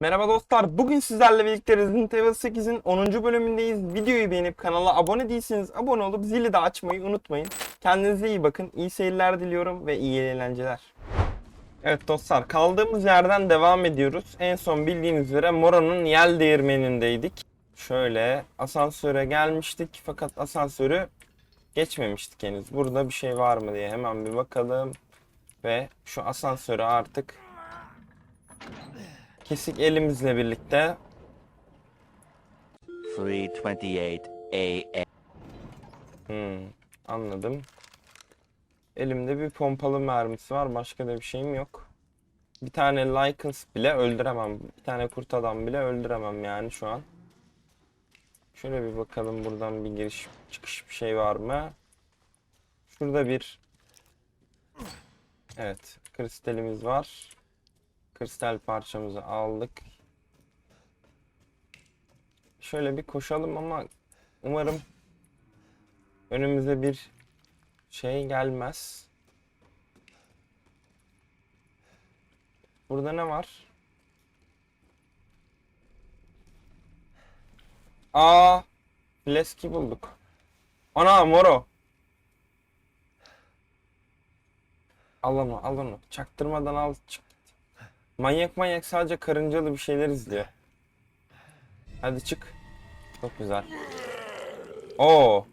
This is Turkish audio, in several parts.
Merhaba dostlar. Bugün sizlerle birlikte Resident Evil 8'in 10. bölümündeyiz. Videoyu beğenip kanala abone değilseniz abone olup zili de açmayı unutmayın. Kendinize iyi bakın. İyi seyirler diliyorum ve iyi eğlenceler. Evet dostlar kaldığımız yerden devam ediyoruz. En son bildiğiniz üzere Mora'nın yel değirmenindeydik. Şöyle asansöre gelmiştik fakat asansörü geçmemiştik henüz. Burada bir şey var mı diye hemen bir bakalım. Ve şu asansörü artık kesik elimizle birlikte 3:28 a.m. Hmm, anladım. Elimde bir pompalı mermisi var. Başka da bir şeyim yok. Bir tane Lycans bile öldüremem. Bir tane kurt adam bile öldüremem yani şu an. Şöyle bir bakalım buradan bir giriş çıkış bir şey var mı? Şurada bir Evet, kristalimiz var. Kristal parçamızı aldık. Şöyle bir koşalım ama umarım önümüze bir şey gelmez. Burada ne var? Aa, Fleski bulduk. Ana moro. Al onu, al onu. Çaktırmadan al. Çık. Manyak manyak sadece karıncalı bir şeyler izliyor. Hadi çık. Çok güzel. Oo.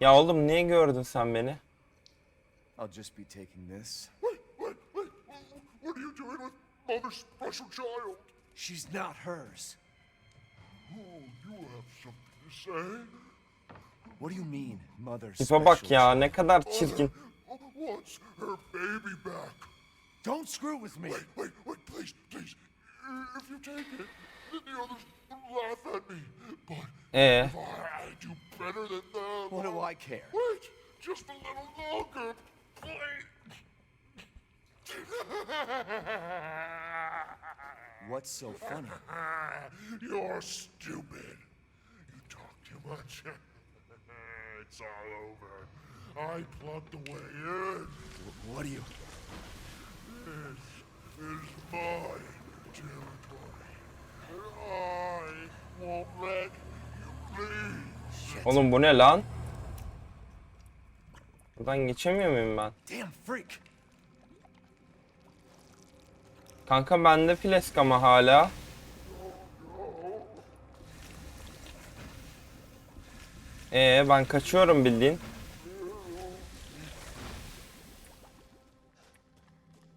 Ya oğlum niye gördün sen beni? I'll just be taking this. Wait, wait, wait. What are you doing with Mother's special child? She's not hers. Oh, you have something to say? What do you mean, mother's Tipe bak ya ne kadar çirkin. Don't screw with me. Wait, wait, wait, please, please. If you take it, then the others laugh at me. But Ee, if I do better than them, What do I care? wait just a little longer, please. What's so funny? You're stupid. You talk too much. İt's all over. I plugged the way in. Wh- What do you? This is my territory. And I won't let you leave. Oğlum bu ne lan? Buradan geçemiyor muyum ben? Damn freak. Kanka bende flesk ama hala. Ee ben kaçıyorum bildiğin.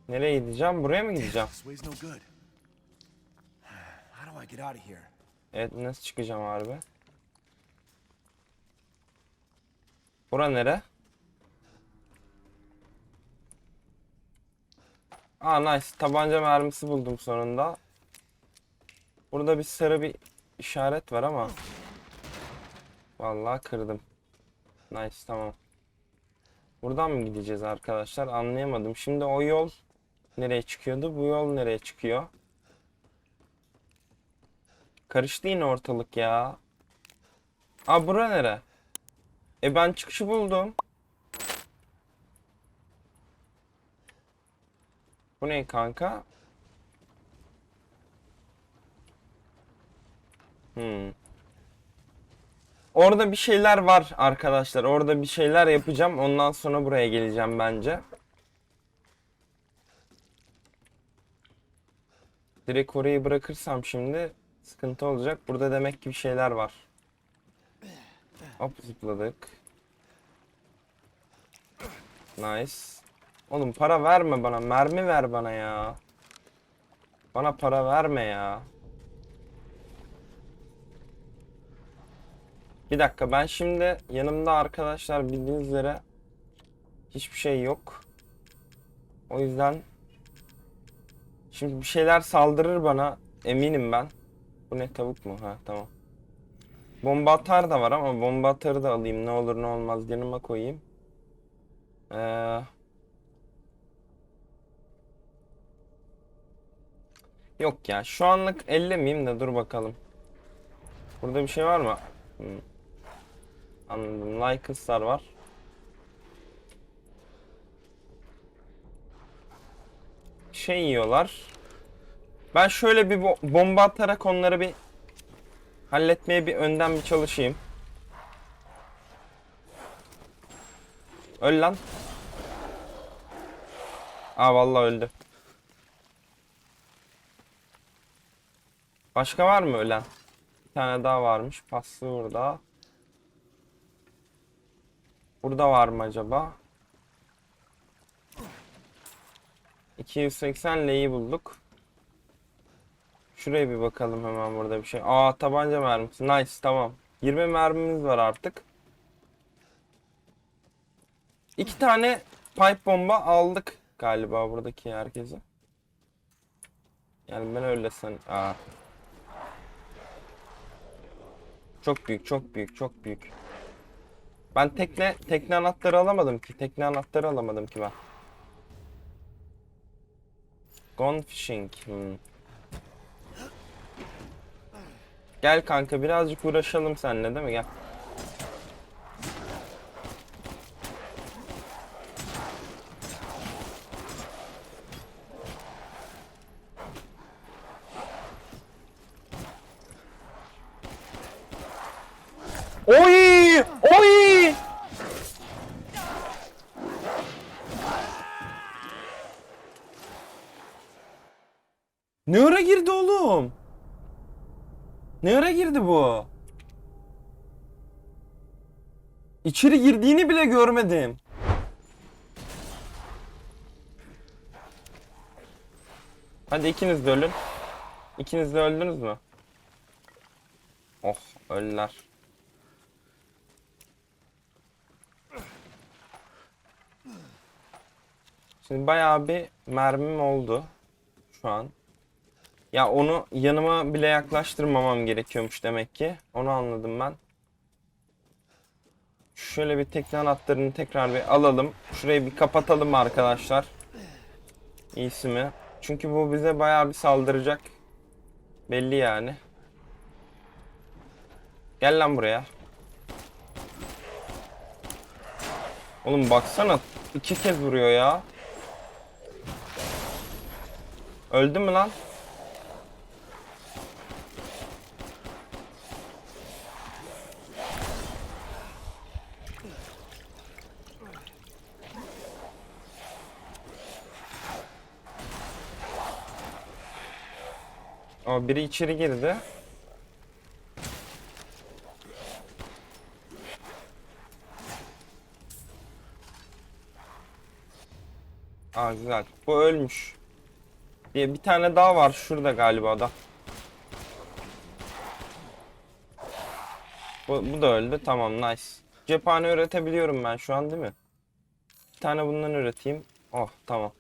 Nereye gideceğim? Buraya mı gideceğim? Evet nasıl çıkacağım harbi? Bura nere? Aa nice. Tabanca mermisi buldum sonunda. Burada bir sarı bir işaret var ama. Vallahi kırdım. Nice tamam. Buradan mı gideceğiz arkadaşlar? Anlayamadım. Şimdi o yol nereye çıkıyordu? Bu yol nereye çıkıyor? Karıştı yine ortalık ya. Aa bura nere? E ben çıkışı buldum. Bu ne kanka? Hmm. Orada bir şeyler var arkadaşlar. Orada bir şeyler yapacağım. Ondan sonra buraya geleceğim bence. Direkt orayı bırakırsam şimdi sıkıntı olacak. Burada demek ki bir şeyler var. Hop zıpladık. Nice. Oğlum para verme bana. Mermi ver bana ya. Bana para verme ya. Bir dakika ben şimdi yanımda arkadaşlar bildiğiniz üzere hiçbir şey yok. O yüzden şimdi bir şeyler saldırır bana eminim ben. Bu ne tavuk mu? Ha tamam. Bomba atar da var ama bomba atarı da alayım ne olur ne olmaz yanıma koyayım. Ee, Yok ya şu anlık ellemeyeyim de dur bakalım. Burada bir şey var mı? Hmm. Anladım. Lycus'lar var. Şey yiyorlar. Ben şöyle bir bo- bomba atarak onları bir halletmeye bir önden bir çalışayım. Öl lan. Aa vallahi öldü. Başka var mı ölen? Bir tane daha varmış. Paslı burada. Burada var mı acaba? 280 L'yi bulduk. Şuraya bir bakalım hemen burada bir şey. Aa tabanca mermisi. Nice tamam. 20 mermimiz var artık. İki tane pipe bomba aldık galiba buradaki herkese. Yani ben öyle san... Aa. Çok büyük, çok büyük, çok büyük. Ben tekne tekne anahtarı alamadım ki. Tekne anahtarı alamadım ki ben. Gone fishing. Hmm. Gel kanka birazcık uğraşalım seninle değil mi? Gel. Oy! Oy! Ne ara girdi oğlum? Ne ara girdi bu? İçeri girdiğini bile görmedim. Hadi ikiniz de ölün. İkiniz de öldünüz mü? Oh öldüler. Şimdi bayağı bir mermim oldu şu an. Ya onu yanıma bile yaklaştırmamam gerekiyormuş demek ki. Onu anladım ben. Şöyle bir tekne anahtarını tekrar bir alalım. Şurayı bir kapatalım arkadaşlar. İyisi mi? Çünkü bu bize bayağı bir saldıracak. Belli yani. Gel lan buraya. Oğlum baksana iki kez vuruyor ya. Öldü mü lan? Biri içeri girdi. Aa güzel. Bu ölmüş. Bir, bir tane daha var şurada galiba da. Bu, bu da öldü. Tamam nice. Cephane üretebiliyorum ben şu an değil mi? Bir tane bundan üreteyim. Oh tamam.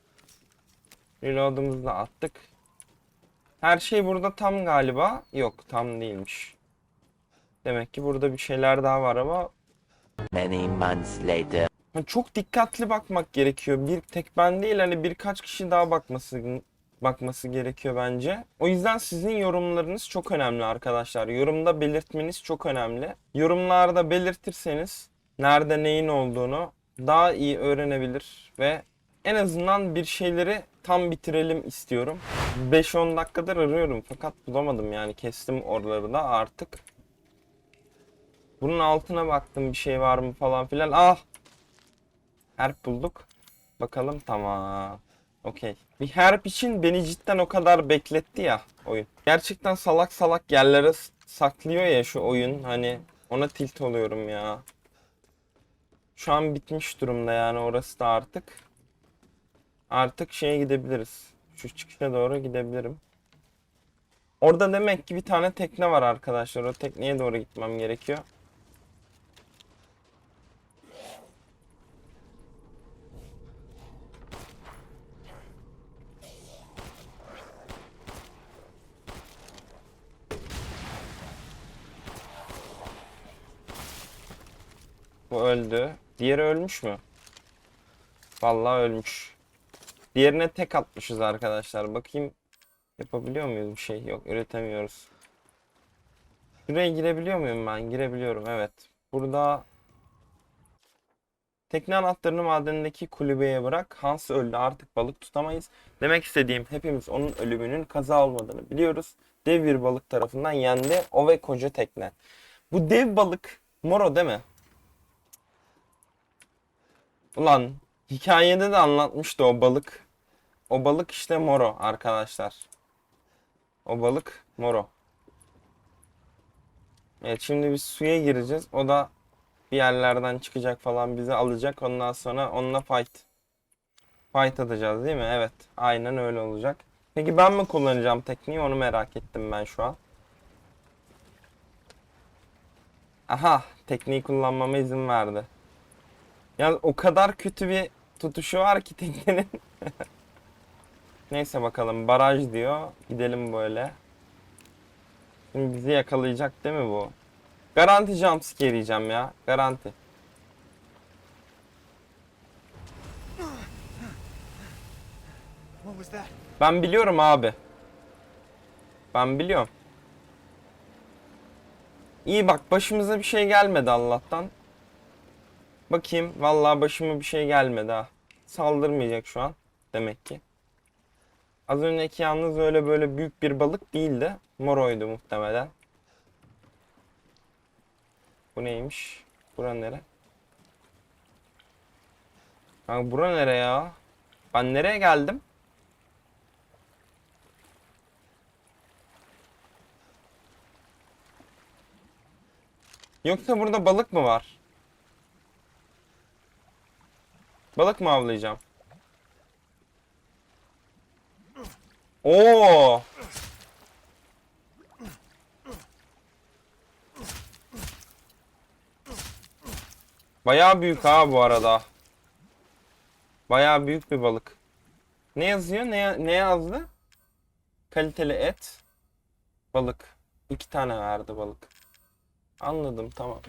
Reload'umuzu da attık. Her şey burada tam galiba. Yok tam değilmiş. Demek ki burada bir şeyler daha var ama Many months later. Çok dikkatli bakmak gerekiyor. Bir tek ben değil hani birkaç kişi daha bakması bakması gerekiyor bence. O yüzden sizin yorumlarınız çok önemli arkadaşlar. Yorumda belirtmeniz çok önemli. Yorumlarda belirtirseniz nerede neyin olduğunu daha iyi öğrenebilir ve en azından bir şeyleri tam bitirelim istiyorum. 5-10 dakikadır arıyorum fakat bulamadım yani kestim oraları da artık. Bunun altına baktım bir şey var mı falan filan. Ah Herp bulduk. Bakalım tamam. Okey. Bir herp için beni cidden o kadar bekletti ya oyun. Gerçekten salak salak yerlere saklıyor ya şu oyun. Hani ona tilt oluyorum ya. Şu an bitmiş durumda yani orası da artık. Artık şeye gidebiliriz. Şu çıkışa doğru gidebilirim. Orada demek ki bir tane tekne var arkadaşlar. O tekneye doğru gitmem gerekiyor. Bu öldü. Diğeri ölmüş mü? Vallahi ölmüş. Diğerine tek atmışız arkadaşlar. Bakayım yapabiliyor muyuz bir şey? Yok üretemiyoruz. Şuraya girebiliyor muyum ben? Girebiliyorum evet. Burada Tekne anahtarını madendeki kulübeye bırak. Hans öldü artık balık tutamayız. Demek istediğim hepimiz onun ölümünün kaza olmadığını biliyoruz. Dev bir balık tarafından yendi. O ve koca tekne. Bu dev balık Moro değil mi? Ulan hikayede de anlatmıştı o balık. O balık işte Moro arkadaşlar. O balık Moro. Evet şimdi biz suya gireceğiz. O da bir yerlerden çıkacak falan bizi alacak. Ondan sonra onunla fight. Fight atacağız değil mi? Evet. Aynen öyle olacak. Peki ben mi kullanacağım tekniği onu merak ettim ben şu an. Aha tekniği kullanmama izin verdi. Ya o kadar kötü bir tutuşu var ki teknenin. Neyse bakalım baraj diyor. Gidelim böyle. Şimdi bizi yakalayacak değil mi bu? Garanti jumpscare yiyeceğim ya. Garanti. Ben biliyorum abi. Ben biliyorum. İyi bak başımıza bir şey gelmedi Allah'tan. Bakayım vallahi başıma bir şey gelmedi ha. Saldırmayacak şu an demek ki. Az önceki yalnız öyle böyle büyük bir balık değildi. Moroydu muhtemelen. Bu neymiş? Bura nere? Ha bura nere ya? Ben nereye geldim? Yoksa burada balık mı var? Balık mı avlayacağım? Oo! Bayağı büyük ha bu arada. Bayağı büyük bir balık. Ne yazıyor? Ne, ne yazdı? Kaliteli et. Balık. İki tane verdi balık. Anladım tamam.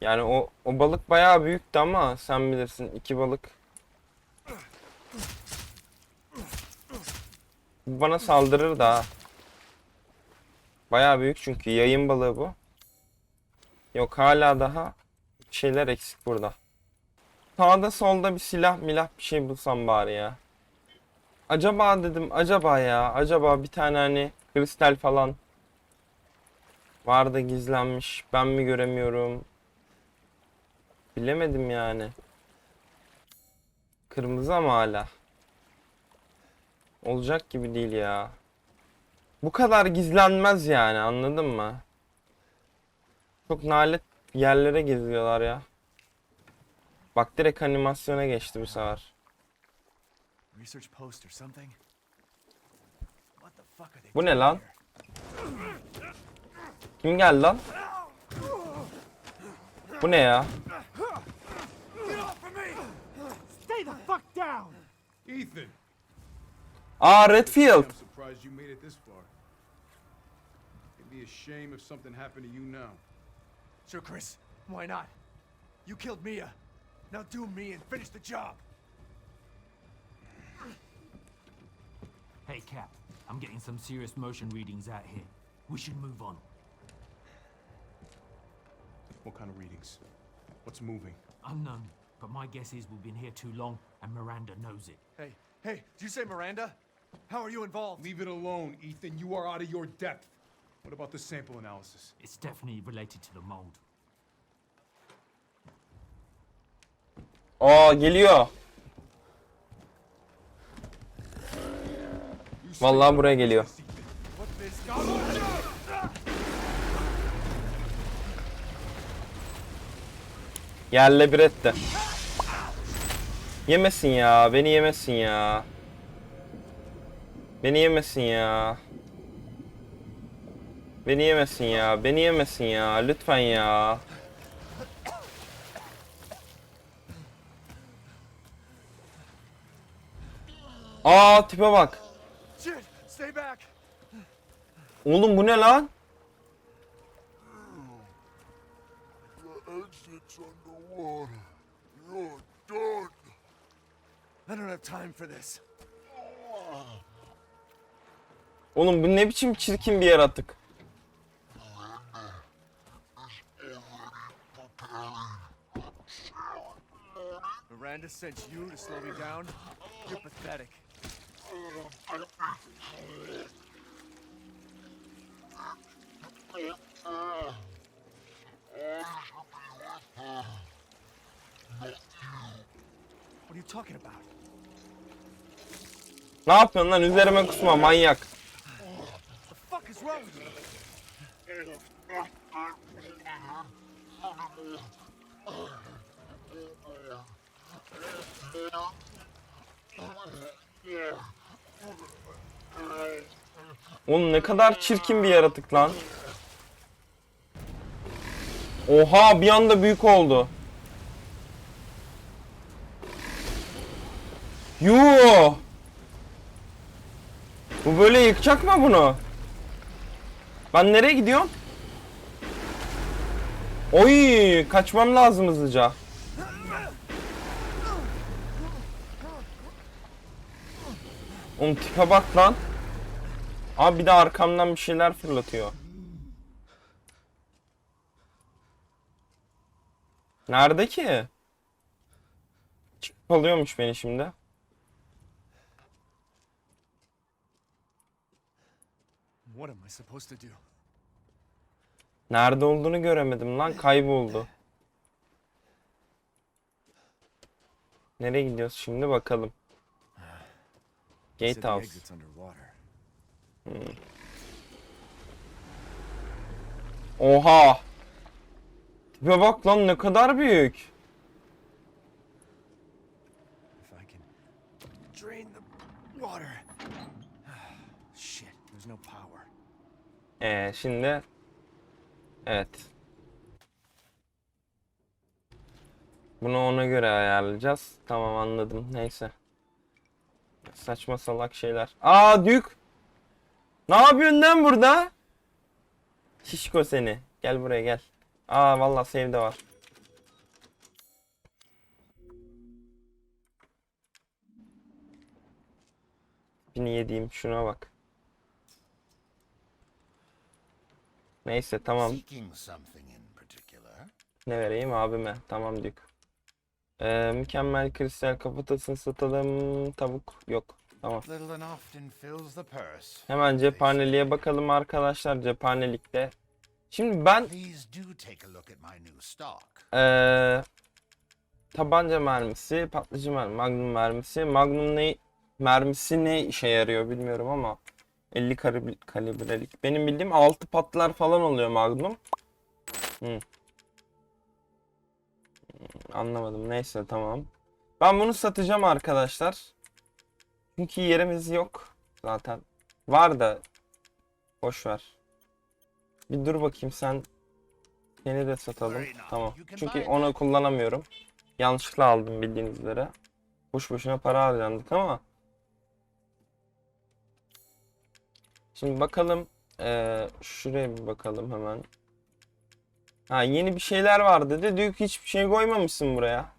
Yani o o balık bayağı büyüktü ama sen bilirsin iki balık. Bana saldırır da. Bayağı büyük çünkü yayın balığı bu. Yok hala daha şeyler eksik burada. Sağda solda bir silah milah bir şey bulsam bari ya. Acaba dedim acaba ya acaba bir tane hani kristal falan Vardı gizlenmiş. Ben mi göremiyorum? Bilemedim yani. Kırmızı ama hala. Olacak gibi değil ya. Bu kadar gizlenmez yani anladın mı? Çok nalet yerlere geziyorlar ya. Bak direkt animasyona geçti bu sefer. Research post or something? What the fuck are they Bu ne lan? Kim geldi lan? Bu ne ya? Stay the fuck down! Ethan, Aa Redfield. I'm surprised you made it this far. It'd be a shame if something happened to you now. Sure, Chris. Why not? You killed Mia. Now do me and finish the job. Hey, Cap. I'm getting some serious motion readings out here. We should move on. What kind of readings? What's moving? Unknown, but my guess is we've been here too long and Miranda knows it. Hey, hey, did you say Miranda? How are you involved? Leave it alone, Ethan. You are out of your depth. What about the sample analysis? It's definitely related to the mold. Aa geliyor. Vallahi buraya geliyor. Yerle bir etti. Yemesin ya. Beni yemesin ya. Beni yemesin ya. Beni yemesin ya. Beni yemesin ya. Lütfen ya. Aa tipe bak. Oğlum bu ne lan? I don't have time for this. Oğlum bu ne biçim çirkin bir yaratık. Miranda sent you to slow me down? You're pathetic. What are you talking about? Ne yapıyorsun lan üzerime kusma manyak. The fuck is wrong with you? Oğlum ne kadar çirkin bir yaratık lan. Oha bir anda büyük oldu. Yoo. Bu böyle yıkacak mı bunu? Ben nereye gidiyorum? Oy kaçmam lazım hızlıca. Oğlum tipe bak lan. Abi bir de arkamdan bir şeyler fırlatıyor. Nerede ki? Çıkıp alıyormuş beni şimdi. What am I supposed to do? Nerede olduğunu göremedim lan kayboldu. Nereye gidiyoruz şimdi bakalım. Gatehouse. underwater. Oha! Tipe bak lan ne kadar büyük. Ee, şimdi evet. Bunu ona göre ayarlayacağız. Tamam anladım. Neyse. Saçma salak şeyler. Aa Dük. Ne yapıyorsun lan burada? Şişko seni. Gel buraya gel. Aa vallahi save var. Bini yediğim şuna bak. Neyse tamam. Ne vereyim abime? Tamam Dük. Ee, mükemmel kristal kafatasını satalım. Tavuk yok. Tamam. Hemen cephaneliğe bakalım arkadaşlar cephanelikte. Şimdi ben ee, tabanca mermisi, patlayıcı mermi, magnum mermisi. Magnum ne mermisi ne işe yarıyor bilmiyorum ama 50 kalib- kalibrelik. Benim bildiğim 6 patlar falan oluyor magnum. Hı. Anlamadım. Neyse tamam. Ben bunu satacağım arkadaşlar. Çünkü yerimiz yok zaten. Var da boş ver. Bir dur bakayım sen seni de satalım. Tamam. Çünkü onu kullanamıyorum. Yanlışlıkla aldım bildiğiniz üzere. Boş boşuna para harcandık ama. Şimdi bakalım. Eee şuraya bir bakalım hemen. Ha yeni bir şeyler var dedi. Diyor ki hiçbir şey koymamışsın buraya.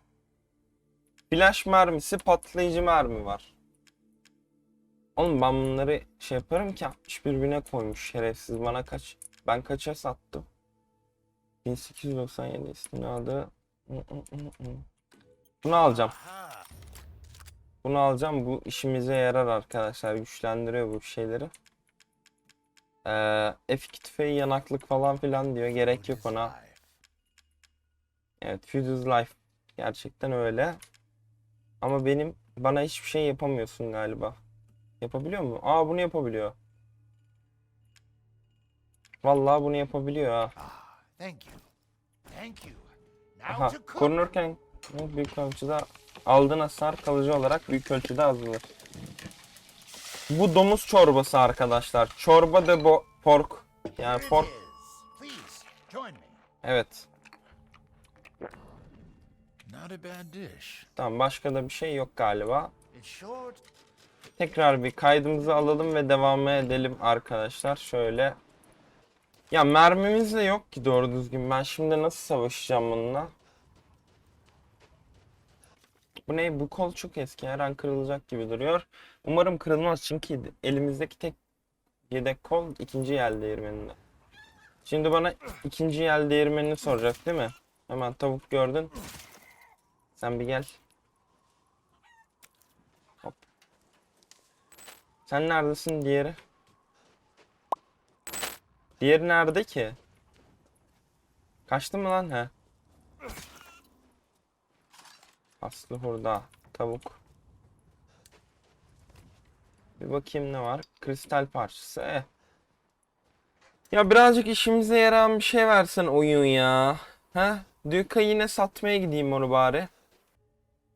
Flash mermisi, patlayıcı mermi var. Oğlum ben bunları şey yaparım ki 61 bine koymuş şerefsiz bana kaç ben kaça sattım 1897 istinadı Hı, hı, hı, hı. bunu alacağım bunu alacağım bu işimize yarar arkadaşlar güçlendiriyor bu şeyleri ee, F2 tüfeği yanaklık falan filan diyor gerek yok ona evet Fuses Life gerçekten öyle ama benim bana hiçbir şey yapamıyorsun galiba yapabiliyor mu? Aa bunu yapabiliyor Vallahi bunu yapabiliyor ha. Ah, thank you. Thank you. Now Aha, korunurken büyük ölçüde aldığın hasar kalıcı olarak büyük ölçüde azalır. Bu domuz çorbası arkadaşlar. Çorba de bo pork. Yani pork. Evet. Tamam başka da bir şey yok galiba. Tekrar bir kaydımızı alalım ve devam edelim arkadaşlar. Şöyle. Ya mermimiz de yok ki doğru düzgün. Ben şimdi nasıl savaşacağım bununla? Bu ne? Bu kol çok eski. Her an kırılacak gibi duruyor. Umarım kırılmaz çünkü elimizdeki tek yedek kol ikinci yel değirmeninde. Şimdi bana ikinci yel değirmenini soracak değil mi? Hemen tavuk gördün. Sen bir gel. Hop. Sen neredesin diğeri? Diğeri nerede ki? Kaçtı mı lan ha? Aslı hurda. Tavuk. Bir bakayım ne var. Kristal parçası. Eh. Ya birazcık işimize yarayan bir şey versen oyun ya. He? Duke'a yine satmaya gideyim onu bari.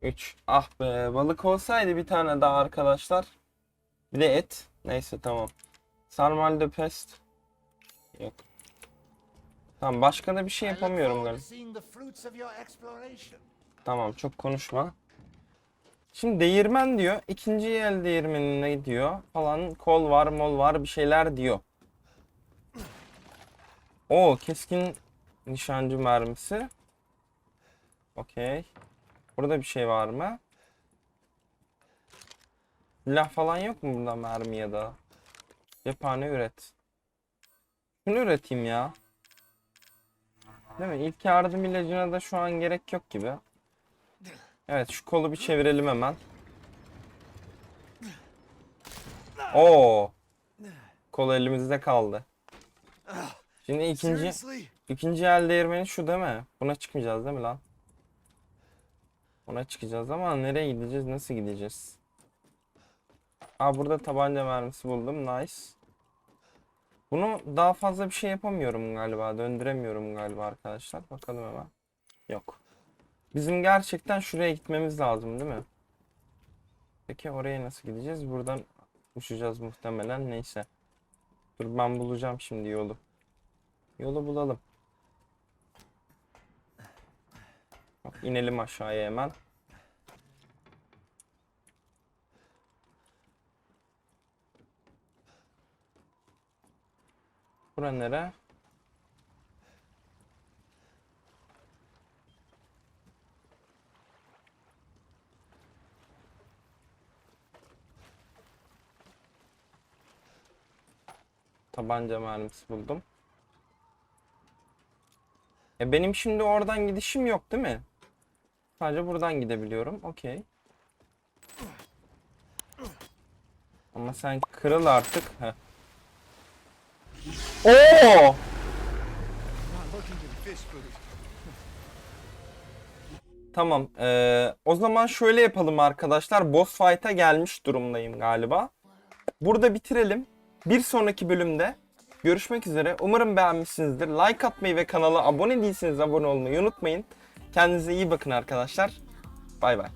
3. Ah be balık olsaydı bir tane daha arkadaşlar. Bir de et. Neyse tamam. Sarmal de pest. Yok. Tamam başka da bir şey yapamıyorum galiba. Tamam çok konuşma. Şimdi değirmen diyor. İkinci el değirmenine diyor. Falan kol var mol var bir şeyler diyor. O keskin nişancı mermisi. Okey. Burada bir şey var mı? Silah falan yok mu burada mermi ya da? Cephane üret. Şunu üreteyim ya. Değil mi? İlk yardım ilacına da şu an gerek yok gibi. Evet şu kolu bir çevirelim hemen. Oo. Kol elimizde kaldı. Şimdi ikinci ikinci el değirmeni şu değil mi? Buna çıkmayacağız değil mi lan? Buna çıkacağız ama nereye gideceğiz? Nasıl gideceğiz? Aa burada tabanca mermisi buldum. Nice. Bunu daha fazla bir şey yapamıyorum galiba. Döndüremiyorum galiba arkadaşlar. Bakalım hemen. Yok. Bizim gerçekten şuraya gitmemiz lazım değil mi? Peki oraya nasıl gideceğiz? Buradan uçacağız muhtemelen. Neyse. Dur ben bulacağım şimdi yolu. Yolu bulalım. Bak, inelim aşağıya hemen. Bura nere? Tabanca mermisi buldum. E benim şimdi oradan gidişim yok değil mi? Sadece buradan gidebiliyorum. Okey. Ama sen kırıl artık. Heh. Oo! Tamam. Ee, o zaman şöyle yapalım arkadaşlar. Boss fight'a gelmiş durumdayım galiba. Burada bitirelim. Bir sonraki bölümde görüşmek üzere. Umarım beğenmişsinizdir. Like atmayı ve kanala abone değilseniz abone olmayı unutmayın. Kendinize iyi bakın arkadaşlar. Bay bay.